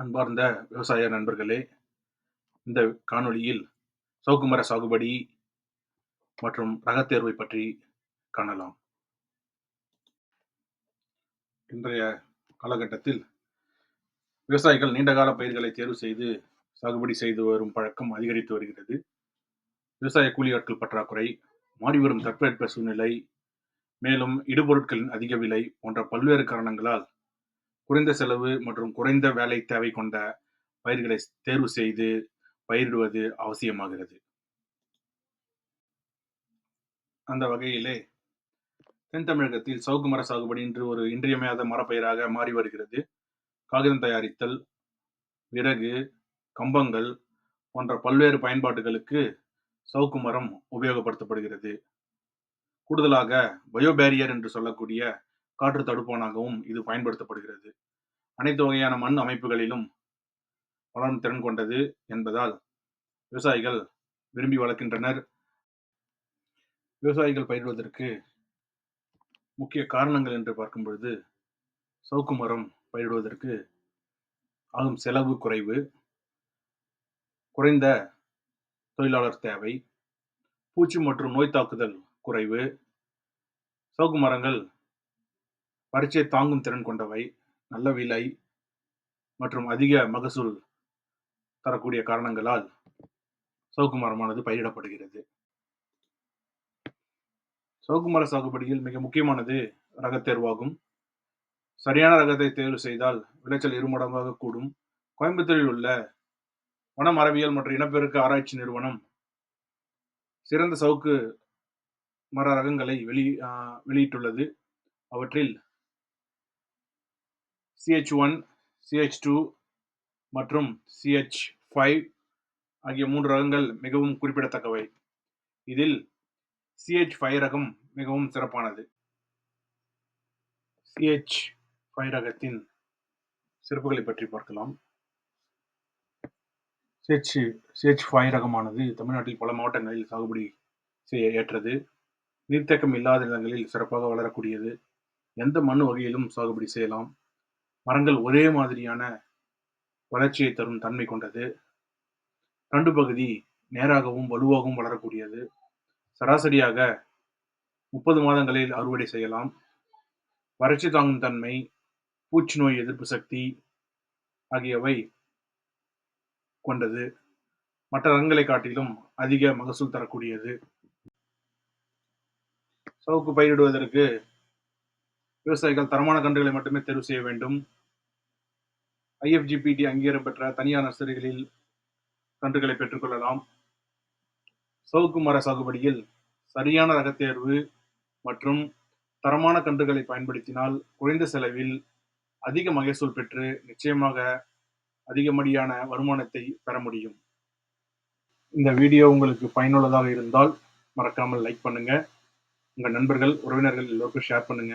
அன்பார்ந்த விவசாய நண்பர்களே இந்த காணொளியில் சவுக்குமர சாகுபடி மற்றும் ரகத்தேர்வை பற்றி காணலாம். இன்றைய காலகட்டத்தில் விவசாயிகள் நீண்டகால பயிர்களை தேர்வு செய்து சாகுபடி செய்து வரும் பழக்கம் அதிகரித்து வருகிறது. விவசாய கூலி ஆட்கள் பற்றாக்குறை மாறிவரும் தட்பவெட்ப சூழ்நிலை மேலும் இடுபொருட்களின் அதிக விலை போன்ற பல்வேறு காரணங்களால் குறைந்த செலவு மற்றும் குறைந்த வேலை தேவை கொண்ட பயிர்களை தேர்வு செய்து பயிரிடுவது அவசியமாகிறது. அந்த வகையிலே தென் தமிழகத்தில் சவுக்கு மர சாகுபடி என்று ஒரு இன்றியமையாத மரப்பயிராக மாறி வருகிறது. காகிதம் தயாரித்தல் விறகு கம்பங்கள் போன்ற பல்வேறு பயன்பாடுகளுக்கு சவுக்கு மரம் உபயோகப்படுத்தப்படுகிறது. கூடுதலாக பயோபேரியர் என்று சொல்லக்கூடிய காற்று தடுப்பானாகவும் இது பயன்படுத்தப்படுகிறது. அனைத்து வகையான மண் அமைப்புகளிலும் வளரும் திறன் கொண்டது என்பதால் விவசாயிகள் விரும்பி வளர்க்கின்றனர். விவசாயிகள் பயிரிடுவதற்கு முக்கிய காரணங்கள் என்று பார்க்கும் பொழுது சவுக்கு மரம் பயிரிடுவதற்கு ஆகும் செலவு குறைவு குறைந்த தொழிலாளர் தேவை பூச்சி மற்றும் நோய் தாக்குதல் குறைவு சவுக்கு மரங்கள் பரீட்சை தாங்கும் திறன் கொண்டவை நல்ல விலை மற்றும் அதிக மகசூல் தரக்கூடிய காரணங்களால் சவுக்கு மரமானது பயிரிடப்படுகிறது. சவுக்கு மர சாகுபடியில் மிக முக்கியமானது ரகத்தேர்வாகும் சரியான ரகத்தை தேர்வு செய்தால் விளைச்சல் இருமடங்காக கூடும். கோயம்புத்தூரில் உள்ள வன மரபியல் மற்றும் இனப்பெருக்க ஆராய்ச்சி நிறுவனம் சிறந்த சவுக்கு மர ரகங்களை வெளி வெளியிட்டுள்ளது. அவற்றில் சிஹெச் ஒன் சிஹெச் டூ மற்றும் சிஹெச் ஃபைவ் ஆகிய மூன்று ரகங்கள் மிகவும் குறிப்பிடத்தக்கவை. இதில் சிஹெச் ஃபைவ் ரகம் மிகவும் சிறப்பானது. சிஹெச் ஃபைவ் ரகத்தின் சிறப்புகளை பற்றி பார்க்கலாம். சிஹெச் சிஹெச் ஃபைவ் ரகமானது தமிழ்நாட்டில் பல மாவட்டங்களில் சாகுபடி செய்ய ஏற்றது. நீர்த்தேக்கம் இல்லாத நிலங்களில் சிறப்பாக வளரக்கூடியது. எந்த மண் வகையிலும் சாகுபடி செய்யலாம். மரங்கள் ஒரே மாதிரியான வளர்ச்சியை தரும் தன்மை கொண்டது. தண்டு பகுதி நேராகவும் வலுவாகவும் வளரக்கூடியது. சராசரியாக முப்பது மாதங்களில் அறுவடை செய்யலாம். வறட்சி தாங்கும் தன்மை பூச்சி நோய் எதிர்ப்பு சக்தி ஆகியவை கொண்டது. மற்ற ரகங்களை காட்டிலும் அதிக மகசூல் தரக்கூடியது. சவுக்கு பயிரிடுவதற்கு விவசாயிகள் தரமான கன்றுகளை மட்டுமே தேர்வு செய்ய வேண்டும். ஐஎஃப்ஜிபிடி அங்கீகாரம் பெற்ற தனியார் நர்சரிகளில் கன்றுகளை பெற்றுக்கொள்ளலாம் சவுக்கு மர சாகுபடியில் சரியான ரகத்தேர்வு மற்றும் தரமான கன்றுகளை பயன்படுத்தினால் குறைந்த செலவில் அதிக மகசூல் பெற்று நிச்சயமாக அதிகமடியான வருமானத்தை பெற முடியும். இந்த வீடியோ உங்களுக்கு பயனுள்ளதாக இருந்தால் மறக்காமல் லைக் பண்ணுங்க. உங்கள் நண்பர்கள் உறவினர்கள் எல்லோருக்கும் ஷேர் பண்ணுங்க.